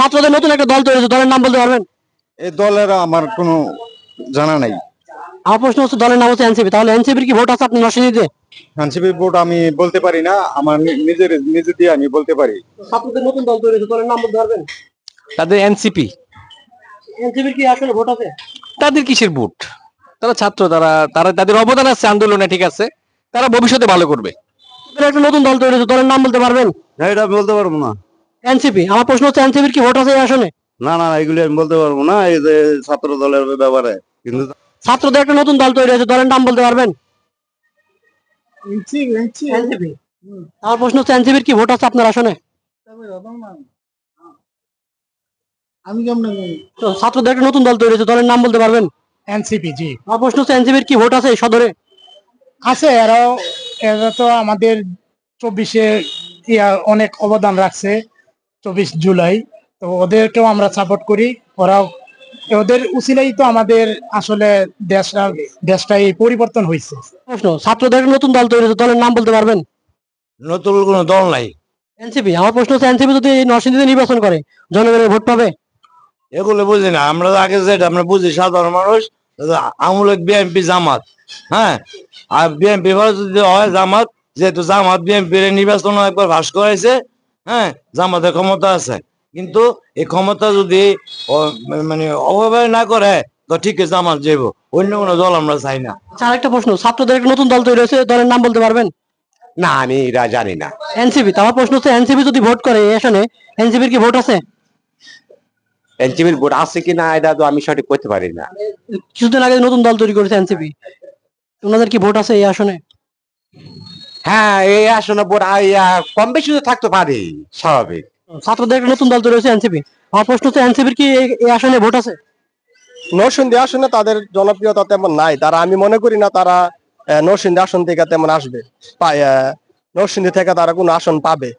ছাত্রদের নতুন একটা দল তৈরি হয়েছে। দলের নাম বলতে পারবেন? এই দলের আমার কোনো জানা নাই। আমার প্রশ্ন হচ্ছে দলের নাম হচ্ছে এনসিপি। তাহলে এনসিপির কি ভোট আছে আপনার নরসিংদীতে? এনসিপি ভোট আমি বলতে পারি না আমার নিজের নিজে দিয়ে আমি বলতে পারি। ছাত্রদের নতুন দল তৈরি হয়েছে দলের নাম বলতে পারবেন? তাদের এনসিপি। এনসিপির কি আসলে ভোট আছে? তাদের কিসের ভোট? তারা ছাত্র তারা তারা তাদের অবদান আছে আন্দোলনে ঠিক আছে। তারা ভবিষ্যতে ভালো করবে। একটা নতুন দল তৈরি হয়েছে দলের নাম বলতে পারবেন? না এটা বলতে পারব না। এনসিপি? আমার প্রশ্ন হচ্ছে এনসিপির কি ভোট আছে এই আসনে? না না এগুলি আমি বলতে পারব না এই যে ছাত্র দলের ব্যাপারে। কিন্তু ছাত্রদের একটা নতুন দল তৈরি হয়েছে দলের নাম বলতে পারবেন? এনসিপি আমার প্রশ্ন হচ্ছে এনসিপির কি ভোট আছে আপনার আসনে? আমি কেমন তো ছাত্রদের একটা নতুন দল তৈরি হয়েছে দলের নাম বলতে পারবেন? এনসিপি জি। আমার প্রশ্ন হচ্ছে এনসিপির কি ভোট আছে এই সদরে? আছে এরাও এরা তো আমাদের চব্বিশে অনেক অবদান রাখছে। চব্বিশ জুলাই। তো ওদেরকেও আমরা সাপোর্ট করি। ওরাও ওদের উচিলেই তো আমাদের আসলে দেশটা দেশটা এই পরিবর্তন হয়েছে প্রশ্ন ছাত্রদের নতুন দল তৈরি হয়েছে দলের নাম বলতে পারবেন? নতুন কোনো দল নাই। এনসিপি আমার প্রশ্ন হচ্ছে এনসিপি যদি নরসিংদীতে নির্বাচন করে জনগণের ভোট পাবে? এগুলো বুঝি না। আমরা আগে যেটা আমরা বুঝি সাধারণ মানুষ আমূলক বিএনপি জামাত হ্যাঁ? আর বিএনপি যদি হয় জামাত যেহেতু জামাত বিএনপি নির্বাচন একবার ভাস করাইছে হ্যাঁ জামাতের ক্ষমতা আছে। কিন্তু এই ক্ষমতা যদি মানে অপব্যয় না করে তো ঠিক আছে জামাত যাইব অন্য কোনো দল আমরা চাই না। আচ্ছা আরেকটা প্রশ্ন ছাত্রদের একটা নতুন দল তৈরি হয়েছে দলের নাম বলতে পারবেন? না আমি জানি না। এনসিপি তো আমার প্রশ্ন হচ্ছে এনসিপি যদি ভোট করে এই আসনে এনসিপির কি ভোট আছে? এনসিপির ভোট আছে কিনা এটা তো আমি সঠিক করতে পারি না। কিছুদিন আগে নতুন দল তৈরি করেছে এনসিপি। ওনাদের কি ভোট আছে এই আসনে? হ্যাঁ এই আসন ভোট কম বেশি তো থাকতে পারে স্বাভাবিক। ছাত্রদের একটা নতুন দল তৈরি হয়েছে এনসিপি। আমার প্রশ্ন হচ্ছে এনসিপির কি এই- আসনে ভোট আছে? নরসিংদী আসনে তাদের জনপ্রিয়তা তেমন নাই। তারা আমি মনে করি না তারা আহ, নরসিংদী আসন থেকে তেমন আসবে। নরসিংদী থেকে তারা কোনো আসন পাবে।